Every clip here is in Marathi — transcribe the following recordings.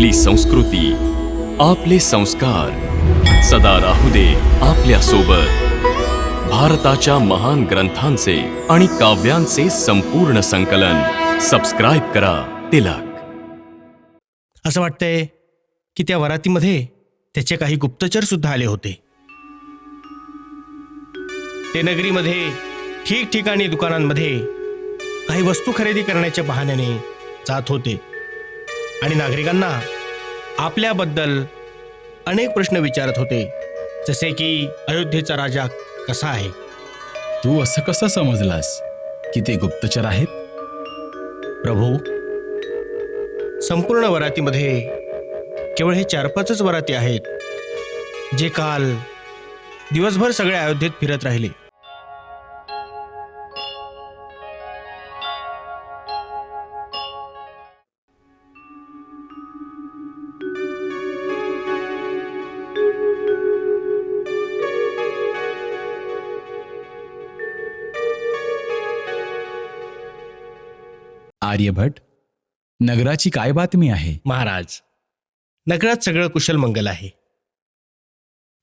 आपली संस्कृती आपले संस्कार. सदा राहू दे आपल्यासोबत भारताच्या महान ग्रंथांचे आणि काव्यांचे संपूर्ण संकलन. सबस्क्राईब करा तिलक. असं वाटतंय की त्या वरातीमध्ये त्याचे काही गुप्तचर सुद्धा आले होते. ते नगरीमध्ये ठिकठिकाणी दुकानांमध्ये काही वस्तू खरेदी करण्याच्या बहाण्याने जात होते. आणि नागरिकांना आपल्याबद्दल अनेक प्रश्न विचारत होते. जसे की अयोध्येचा राजा कसा आहे? तू असं कसं समजलास की ते गुप्तचर आहेत? प्रभू संपूर्ण वरातीमध्ये केवळ हे चार पाचच वराती आहेत जे काल दिवसभर सगळ्या अयोध्येत फिरत राहिले. आर्यभट नगराची काय बातमी आहे? महाराज नगरात सगळं कुशल मंगल आहे.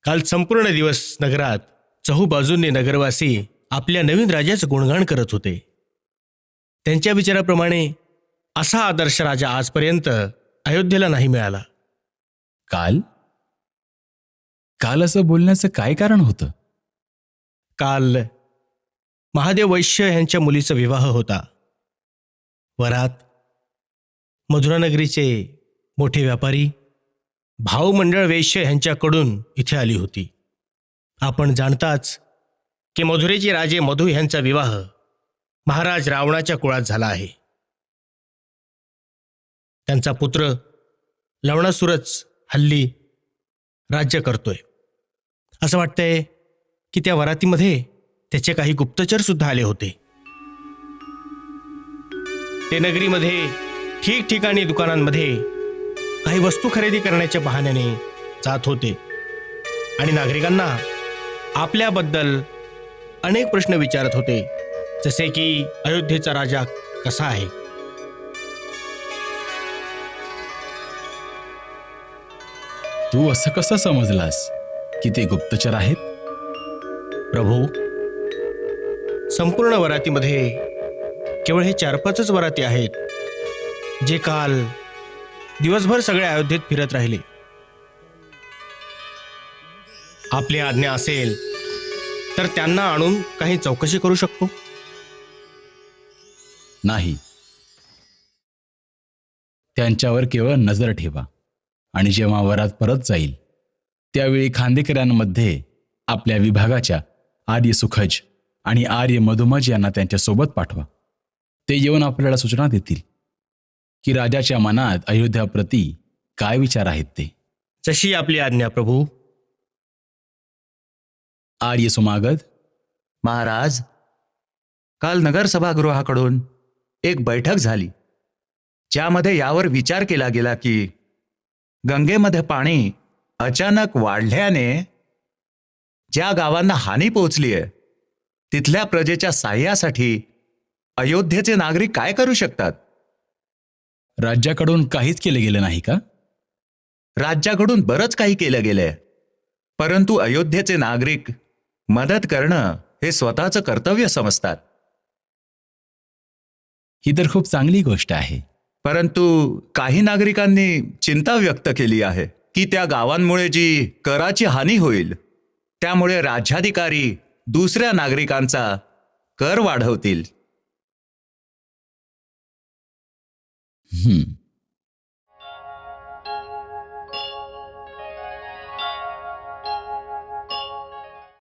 काल संपूर्ण दिवस नगरात चहूबाजूंनी नगरवासी आपल्या नवीन राजाचं गुणगान करत होते. त्यांच्या विचाराप्रमाणे असा आदर्श राजा आजपर्यंत अयोध्येला नाही मिळाला. काल? काल असं बोलण्याचं काय कारण होतं? काल महादेव वैश्य यांच्या मुलीचा विवाह होता. वरात मधुरानगरीचे मोठे व्यापारी भाऊमंडळ वेश्य वैश्य इथे आली होती. आपण जाणताच की मधुरेचे राजे मधु यांचा विवाह महाराज रावणाच्या कुळात झाला आहे. त्यांचा पुत्र लवणासुरच हल्ली राज्य करतोय. असं वाटतंय की त्या वरातीमध्ये त्याचे काही गुप्तचर सुद्धा आले होते. ते नगरीमध्ये ठिकठिकाणी दुकानांमध्ये काही वस्तू खरेदी करण्याच्या बहाण्याने जात होते. आणि नागरिकांना आपल्याबद्दल अनेक प्रश्न विचारत होते जसे की अयोध्येचा राजा कसा आहे? तू असं कसं समजलास की ते गुप्तचर आहेत? प्रभू संपूर्ण वरातीमध्ये केवळ हे चार पाचच वराती आहेत जे काल दिवसभर सगळ्या अयोध्येत फिरत राहिले. आपली आज्ञा असेल तर त्यांना आणून काही चौकशी करू शकतो? नाही. त्यांच्यावर केवळ नजर ठेवा आणि जेव्हा वरात परत जाईल त्यावेळी खांदेकरांमध्ये आपल्या विभागाच्या आर्य सुखज आणि आर्य मधुमज यांना त्यांच्यासोबत पाठवा. ते येऊन आपल्याला सूचना देतील की राजाच्या मनात अयोध्याप्रती काय विचार आहेत ते. जशी आपली आज्ञा प्रभू. आर्य सुमागद महाराज काल नगर सभागृहाकडून एक बैठक झाली ज्यामध्ये यावर विचार केला गेला की गंगेमध्ये पाणी अचानक वाढल्याने ज्या गावांना हानी पोहोचली आहे तिथल्या प्रजेच्या साह्यासाठी अयोध्येचे नागरिक काय करू शकतात? राज्याकडून काहीच केले गेले नाही का? राज्याकडून बरंच काही केलं गेलंय. परंतु अयोध्येचे नागरिक मदत करणं हे स्वतःचं कर्तव्य समजतात. ही तर खूप चांगली गोष्ट आहे. परंतु काही नागरिकांनी चिंता व्यक्त केली आहे की त्या गावांमुळे जी कराची हानी होईल त्यामुळे राज्याधिकारी दुसऱ्या नागरिकांचा कर वाढवतील. हं.